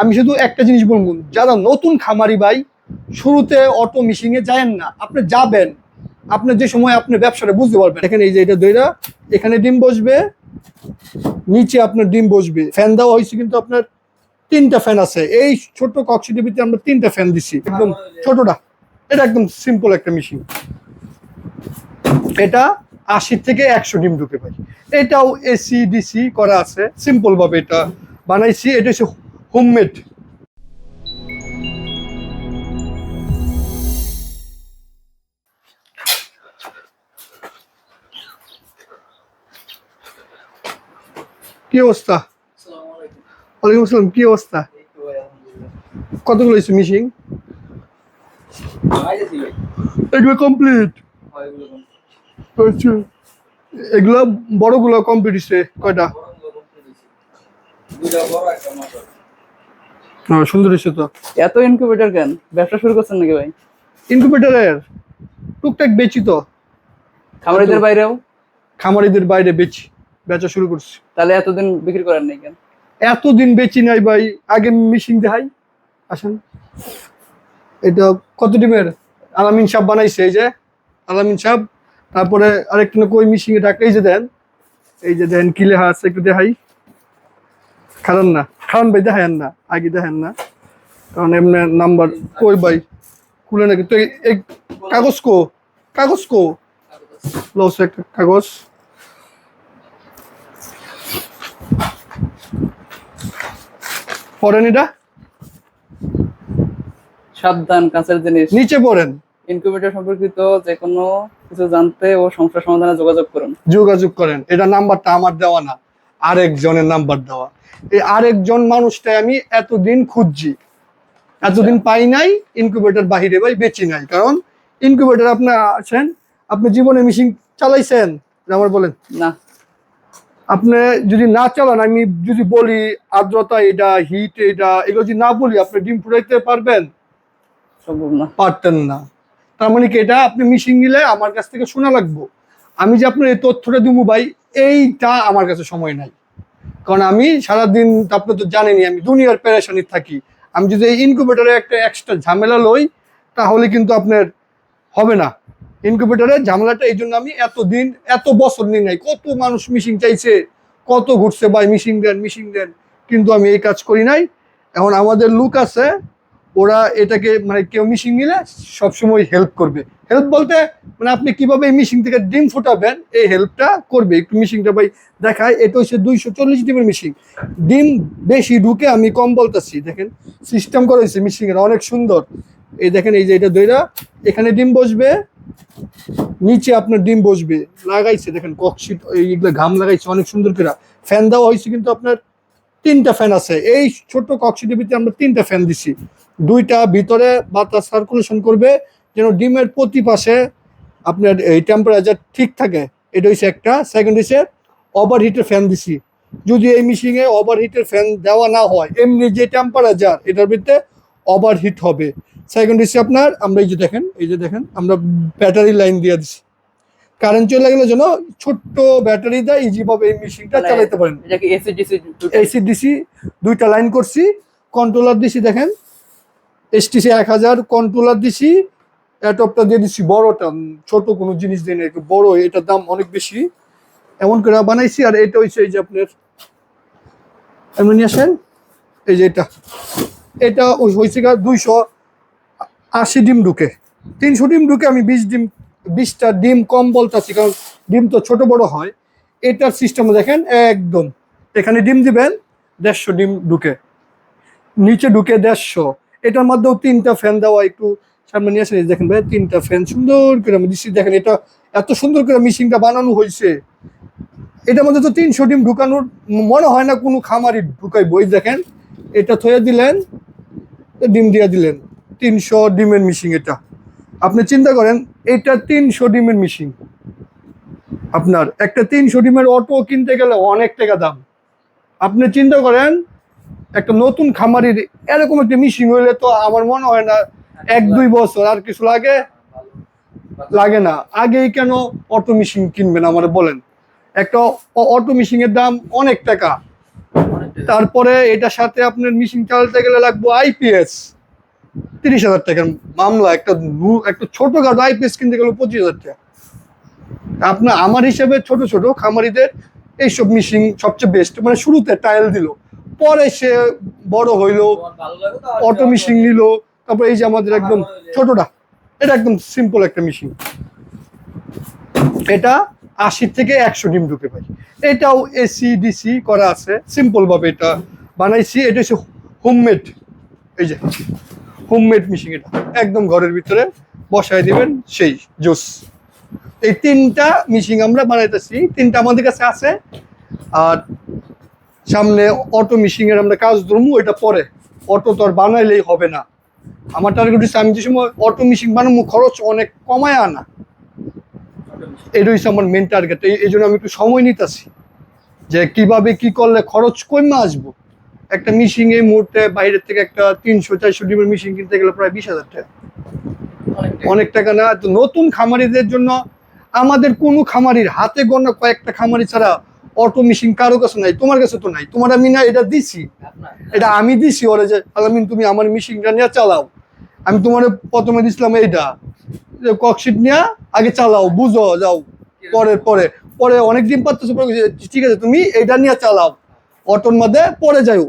আমি শুধু একটা জিনিস বলব, যারা নতুন খামারি ভাই, শুরুতে অটো মেশিনে যায়েন না, আপনি যাবেন, আপনি যে সময় আপনি ব্যবসাটা বুঝতে পারবেন। এখানে এই যে এটা দইরা, এখানে ডিম বসবে, নিচে আপনার ডিম বসবে। ফ্যান দেওয়া হয়েছে কিন্তু আপনার তিনটা ফ্যান আছে। এই ছোট কক্সিটির ভিতরে আমরা তিনটা ফ্যান দিছি, একদম ছোটটা। এটা একদম সিম্পল একটা মেশিন এটা আশি থেকে একশো ডিম ঢুকে ভাই। এটাও এসি ডিসি করা আছে সিম্পল ভাবে এটা বানাইছি। এটা হচ্ছে হোমমেড কি অবস্থা? ওয়ালাইকুম আসসালাম, কি অবস্থা? কতগুলো হয়েছে মিশিং? এগুলো কমপ্লিট এগুলো বড়গুলো কমপ্লিট হচ্ছে কয়টা? সুন্দর হয়েছে তো। এত ইনকিউবেটর কেন? ব্যবসা শুরু করছেন নাকি ভাই? ইনকিউবেটরের টুকটাক বেচি তো। খামারিদের বাইরেও? খামারিদের বাইরে বেচি বেচা শুরু করছি। তাহলে এতদিন বিক্রি করেন নাই কেন? এতদিন বেচি নাই ভাই আগে মিশিং দেখাই। আসেন। এটা কত ডিমের? আলামিন সাহেব বানাইছে এই যে। আলামিন সাহেব তারপরে আরেকটা কই মিশিং এটা এই যে দেন। এই যে দেন কি লেখা আছে একটু দেখাই। খারান না। খারান ভাই দেখায়েন না আগে দেখেন না। কারণ এমনি নাম্বার কই ভাই? খুলে নাকি তো এই- কাগজ কো? কাগজ কো? লস একটা কাগজ। পড়েন এটা? সাবধান কাঁচের জিনিস। নিচে পড়েন। ইনকিউবেটর সম্পর্কিত যে কোনো কিছু জানতে ও সমস্যা সমাধানে যোগাযোগ করুন। যোগাযোগ করেন। এটা নাম্বারটা আমার দেওয়া না। আরেকজনের নাম্বার দেওয়া। এই আরেকজন মানুষটাই আমি এতদিন খুঁজছি। এতদিন পাই নাই ইনকিউবেটর বাহিরে ভাই বেচি নাই। কারণ ইনকিউবেটর আপনি আছেন আপনি জীবনে মেশিন চালাইছেন। আমার বলেন। না। আপনি যদি না চালান আমি যদি বলি আর্দ্রতা এটা হিট এটা এগুলো যদি না বলি আপনি ডিম ফুটাইতে পারবেন? সম্ভব না। পারতেন না। তার মানে কি এটা আপনি মিশিং নিলে আমার কাছ থেকে শোনা লাগবো। আমি যে আপনার এই তথ্যটা দিব ভাই এইটা আমার কাছে সময় নাই। কারণ আমি সারাদিন আপনি তো জানেনই, আমি দুনিয়ার প্যারেশানি থাকি। আমি যদি এই ইনকিউবেটরে একটা এক্সট্রা ঝামেলা লই, তাহলে কিন্তু আপনার হবে না। ইনকিউবেটরের ঝামেলাটা এই জন্য আমি এত দিন এত বছর নিই নাই, কত মানুষ মিশিং চাইছে, কত ঘুরছে, ভাই মিশিং দেন মিশিং দেন, কিন্তু আমি এই কাজ করি নাই। এখন আমাদের লুক আছে, ওরা এটাকে মানে কেউ মিশিং নিলে সবসময় হেল্প করবে। হেল্প বলতে মানে আপনি কীভাবে মিশিং থেকে ডিম ফোটাবেন, এই হেল্পটা করবে। একটু মিশিংটা ভাই দেখায় এটা হচ্ছে দুইশো চল্লিশ ডিমের মিশিং ডিম বেশি ঢুকে আমি কম বলতেছি, দেখেন সিস্টেম করা হয়েছে মিশিং এর অনেক সুন্দর। এই দেখেন, এই যে এটা দইরা এখানে ডিম বসবে, নিচে আপনার ডিম বসবে। লাগাইছে, দেখেন ককশিট এইগুলো ঘাম লাগাইছে, অনেক সুন্দর করে। ফ্যান দেওয়া হয়েছে কিন্তু আপনার তিনটা ফ্যান আছে। এই ছোট কক্সিটের ভিতরে আমরা তিনটা ফ্যান দিছি। দুইটা ভিতরে বাতাস সার্কুলেশন করবে যেন ডিমের প্রতি পাশে আপনার এই টেম্পারেচার ঠিক থাকে। এটা হচ্ছে একটা। সেকেন্ড হচ্ছে ওভার হিটের ফ্যান দিছি। যদি এই মেশিনে ওভার হিটের ফ্যান দেওয়া না হয় এমনি যে টেম্পারেচার এটার ভিতরে ওভার হিট হবে। সেকেন্ড হচ্ছে আপনার আমরা এই যে দেখেন এই যে দেখেন আমরা ব্যাটারি লাইন দিয়ে দিছি। কারেন্ট চলে গেলে যেন ছোট্ট ব্যাটারি দেয় ইজিভাবে এই মেশিনটা চালাতে পারেন। এসি ডিসি দুইটা লাইন করছি কন্ট্রোলার দিছি দেখেন। এসটিসি এক হাজার কন্ট্রোলার দিছি অ্যাটপটা দিয়ে দিচ্ছি বড়টা ছোট কোনো জিনিস না একটু বড়, এটার দাম অনেক বেশি। এমন করে বানাইছি, আর এটা হচ্ছে এই যে আপনার, এমন এই যে এটা। এটা হয়েছে গা দুইশো আশি ডিম ঢুকে। তিনশো ডিম ঢুকে আমি বিশ ডিম, বিশটা ডিম কম বলতেছি, কারণ ডিম তো ছোট বড় হয়। এটার সিস্টেম দেখেন, একদম। এখানে ডিম দিবেন, দেড়শো ডিম ঢুকে। নিচে ঢুকে দেড়শো। এটার মধ্যেও তিনটা ফ্যান দেওয়া, একটু সামনে নিয়ে আসেন দেখেন ভাই, তিনটা ফ্যান সুন্দর করে দেখেন এটা, এত সুন্দর করে মেশিনটা বানানো হয়েছে। এটার মধ্যে তো তিনশো ডিম ঢুকানোর মনে হয় না কোনো খামারি ঢুকাই বই দেখেন, এটা থয়ে দিলেন ডিম দিয়ে দিলেন। তিনশো ডিমের মিশিং এটা। আপনি চিন্তা করেন, এটা তিনশো ডিমের মিশিং আপনার একটা তিনশো ডিমের অটো কিনতে গেলে অনেক টাকা দাম। আপনি চিন্তা করেন, একটা নতুন খামারির এরকম একটা মিশিং হইলে তো আমার মনে হয় না এক দুই বছর আর কিছু লাগে? লাগে না। আগেই কেন অটো মেশিন কিনবেন আমার বলেন? একটা অটো মেশিনের দাম অনেক টাকা। তারপরে এটার সাথে আপনার মেশিন চালাতে গেলে লাগবো আইপিএস তিরিশ হাজার টাকার মামলা একটা একটা ছোটখাটো আইপিএস কিনতে গেলে পঁচিশ হাজার টাকা। আপনার আমার হিসেবে ছোট ছোট খামারিদের এইসব মেশিন সবচেয়ে বেস্ট মানে শুরুতে টাইল দিল পরে সে বড় হইল অটো মেশিন নিল তারপর এই যে আমাদের একদম ছোটটা, এটা একদম সিম্পল একটা মেশিন এটা আশি থেকে একশো ডিম ঢুকে পাই এটাও এসি ডিসি করা আছে সিম্পল ভাবে এটা বানাইছি। এটা হচ্ছে হোমমেড এই যে হোমমেড মেশিন এটা। একদম ঘরের ভিতরে বসায় দিবেন, সেই জুস। এই তিনটা মেশিন আমরা বানাইতেছি। তিনটা আমাদের কাছে আছে। আর সামনে অটো মেশিন এর আমরা কাজ ধরবো, এটা পরে। অটো তো আর বানাইলেই হবে না। আমার টার্গেট হচ্ছে আমি যে সময় অটো মেশিন বানাবো খরচ অনেক কমায় আনা। এটা হচ্ছে আমার মেন টার্গেট এই জন্য আমি একটু সময় নিতেছি যে কীভাবে কি করলে খরচ কমে আসব। একটা মিশিং এই মুহূর্তে বাইরের থেকে একটা তিনশো চারশো ডিমের মেশিন কিনতে গেলে প্রায় বিশ হাজার টাকা। অনেক টাকা। না তো নতুন খামারিদের জন্য আমাদের কোনো খামারির হাতে গোনা কয়েকটা খামারি ছাড়া অটো মেশিন কারও কাছে নাই তোমার কাছে তো নাই। তোমার আমি না এটা দিছি। এটা আমি দিছি ওরা যে আলামিন তুমি আমার মেশিনটা নিয়ে চালাও। আমি তোমার প্রথমে দিছিলাম এইটা। ককশিট নিয়ে আগে চালাও বুঝো যাও। পরে। পরে পরে অনেক দিন পাচ্ছ ঠিক আছে তুমি এইটা নিয়ে চালাও। অটোর মধ্যে পরে যাও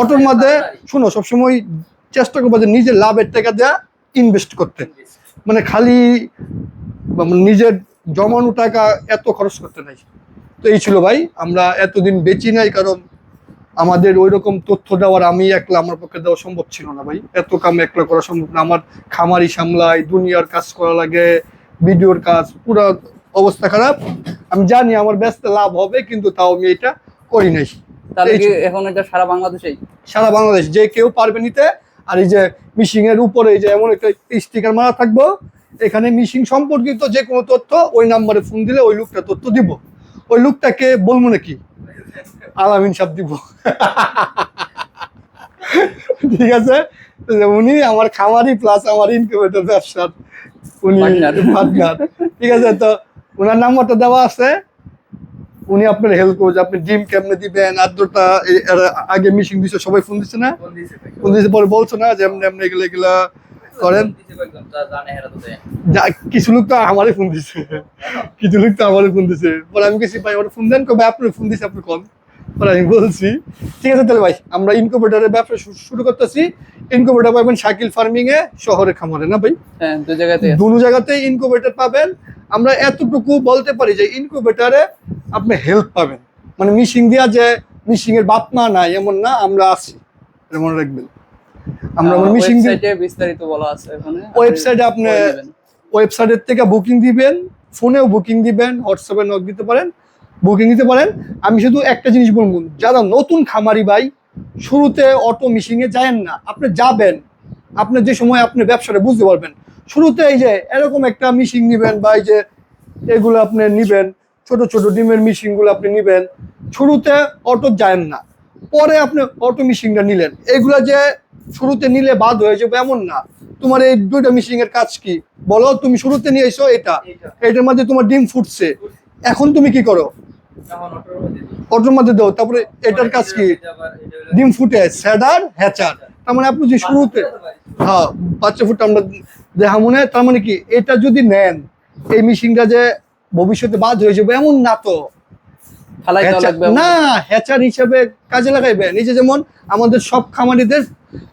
অটোর মধ্যে শোনো সবসময় চেষ্টা করব যে নিজের লাভের টাকা দেওয়া ইনভেস্ট করতে। মানে খালি বা নিজের জমানো টাকা এত খরচ করতে নাই। তো এই ছিল ভাই আমরা এতদিন বেচি নাই কারণ আমাদের ওই রকম তথ্য দেওয়ার আমি একলা আমার পক্ষে দেওয়া সম্ভব ছিল না ভাই। এত কাম একলা করা সম্ভব না। আমার খামারি সামলাই দুনিয়ার কাজ করা লাগে ভিডিওর কাজ পুরো অবস্থা খারাপ। আমি জানি আমার ব্যস্ত লাভ হবে কিন্তু তাও আমি এটা করি নাই। এখন এটা সারা বাংলাদেশেই? সারা বাংলাদেশ যে কেউ পারবে নিতে। আর এই যে মিশিং এর উপরে এই যে এমন একটা স্টিকার মারা থাকব এখানে মিশিং সম্পর্কিত যে কোনো তথ্য ওই নাম্বারে ফোন দিলে ওই লোকটা তথ্য দিব। ওই লোকটাকে বলব নাকি? আলামিন সাহেব দিব। ঠিক আছে? উনি আমার খামারি প্লাস আমার ইনকিউবেটর ব্যবসার। উনি. পার্টনার। ঠিক আছে তো ওনার নাম্বারটা দেওয়া আছে। উনি আপনার হেল্প করছে আপনি ডিম কেমনে দিবেন আদ্রতা আগে মিশিং দিছে সবাই ফোন দিচ্ছে না? ফোন দিছে পরে বলছো না যে এমনি এমনি এগুলো এগুলা করেন? কিছু লোক তো আমারই ফোন দিছে। কিছু লোক তো আমারই ফোন দিছে। পরে আমি কিছু ভাই ওরা ফোন দেন কবে আপনার ফোন দিছে আপনি কম পরে আমি বলছি ঠিক আছে তাহলে ভাই আমরা ইনকুবেটারের ব্যবসা শুরু করতেছি। ইনকুবেটার পাবেন শাকিল ফার্মিং এ শহরে খামারে না ভাই? হ্যাঁ দুই জায়গাতে জায়গাতে ইনকুবেটর পাবেন। আমরা এতটুকু বলতে পারি যে ইনকুবেটারে আপনি হেল্প পাবেন। মানে মিশিং দিয়া যে মিশিং এর বাপ মা নাই এমন না আমরা আছি। এটা মনে রাখবেন। আমরা মিশিং ওয়েবসাইটে বিস্তারিত বলা আছে ওখানে ওয়েবসাইটে আপনি ওয়েবসাইটের থেকে বুকিং দিবেন ফোনেও বুকিং দিবেন হোয়াটসঅ্যাপে নক দিতে পারেন বুকিং দিতে পারেন। আমি শুধু একটা জিনিস বলব যারা নতুন খামারি ভাই শুরুতে অটো মিশিংয়ে যায়েন না আপনি যাবেন আপনি যে সময় আপনি ব্যবসাটা বুঝতে পারবেন। শুরুতে এই যে এরকম একটা মিশিং নিবেন বা এই যে এগুলো আপনি নিবেন ছোট ছোট ডিমের মিশিংগুলো আপনি নিবেন শুরুতে অটো যায়েন না। পরে আপনি অটো মিশিংটা নিলেন। এগুলা যে শুরুতে নিলে বাদ হয়ে যাবে এমন না। তোমার এই দুইটা মিশিং এর কাজ কি? বলো তুমি শুরুতে নিয়ে এসো এটা এটার মধ্যে তোমার ডিম ফুটছে। এখন তুমি কি করো? অটোর মধ্যে দাও তারপরে এটার কাজ কি? ডিম ফুটে স্যাডার হ্যাচার। তার মানে আপনি যে শুরুতে হ্যাঁ বাচ্চা ফুটে আমরা দেখা মনে হয় তার মানে কি? এটা যদি নেন এই মিশিংটা যে ভবিষ্যতে বাদ হয়ে যাবে এমন না তো ফালাই দেওয়া হ্যাচার- লাগবে না হ্যাচার হিসেবে কাজে লাগাইবেন এই যে যেমন আমাদের সব খামারিদের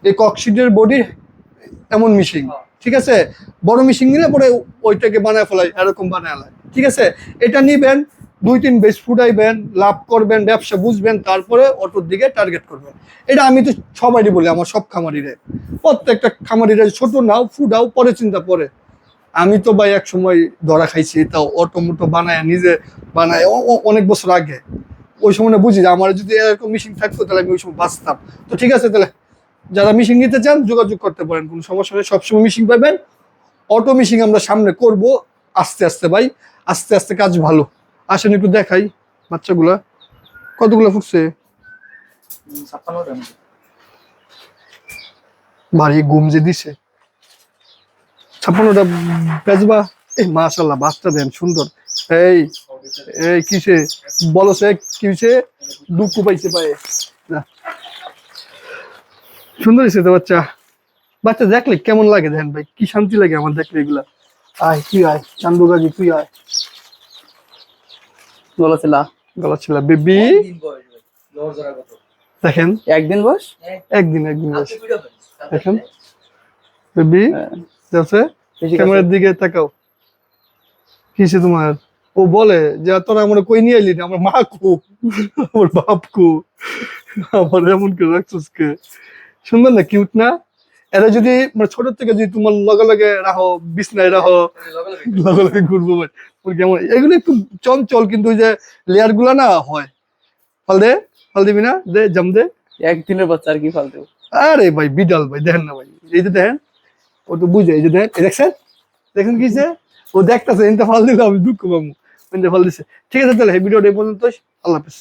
এই ককশিটের বডির এমন মিশিং ঠিক আছে? বড় মিশিং নিলে পরে ওইটাকে বানায় ফেলাই এরকম বানায় ঠিক আছে? এটা নিবেন দুই তিন বেশ ফুটাইবেন লাভ করবেন ব্যবসা বুঝবেন তারপরে অটোর দিকে টার্গেট করবেন। এটা আমি তো সবারই বলি আমার সব খামারিরে। প্রত্যেকটা খামারিরা ছোট নাও ফুটাও পরে চিন্তা পরে। আমি তো ভাই এক সময় ধরা খাইছি তাও অটো মোটো বানায় নিজে বানায় অনেক বছর আগে। ওই সময় না বুঝি যে আমার যদি এরকম মিশিং থাকতো তাহলে আমি ওই সময় বাঁচতাম। তো ঠিক আছে তাহলে যারা মিশিং নিতে চান যোগাযোগ করতে পারেন কোনো সমস্যা নেই। সবসময় মিশিং পাবেন। অটো মিশিং আমরা সামনে করব। আস্তে আস্তে ভাই আস্তে আস্তে কাজ ভালো। আসেন একটু দেখাই বাচ্চাগুলা। কতগুলো ফুটছে? ভারী ঘুম যে দিছে। ছাপ্পান্নটা বেজবা? এই মাশাল্লাহ বাচ্চা দেন সুন্দর। এই এই কিসে? বলো সে কিসে? দুঃখ পাইছে পায়ে। সুন্দর হয়েছে তো বাচ্চা। বাচ্চা দেখলে কেমন লাগে দেখেন ভাই? কি শান্তি লাগে আমার দেখলে এগুলা? আয় তুই আয় চান্দু গাজি তুই আয়। গলা ছিল। গলা ছিল। বেবি। দেখেন। একদিন বয়স? একদিন একদিন ভিডিও করিস দেখেন। বেবি। হ্যাঁ, আছে? ক্যামেরার দিকে তাকাও। কিসে তোমার? ও বলে যে তোরা আমরা কই নিয়ে এলি না আমার মা কু। আমার বাপ কু। আমার এমন করে রাখছিস কে? সুন্দর না? কিউট না? এরা যদি মানে ছোট থেকে যদি তোমার লগে লগে রাখো বিছনায় রাখো লগে লগে ঘুরবো কেমন এগুলো একটু চঞ্চল কিন্তু ওই যে লেয়ারগুলা না হয়। ফল দে ফল দিবি না? দে জাম দে। একদিনের বাচ্চা আর কি ফালতু আরে ভাই বিডাল ভাই দেখেন না ভাই। এই যে দেখেন ও তো বুঝে, এই যে দেখেন দেখছেন? দেখেন কি যে ও দেখতেছে এনতে ফল দিলে, আমি দুঃখ পাবো। এনতে ফল দিছে। ঠিক আছে তাহলে ভিডিওটা এই পর্যন্ত আল্লাহ হাফেজ।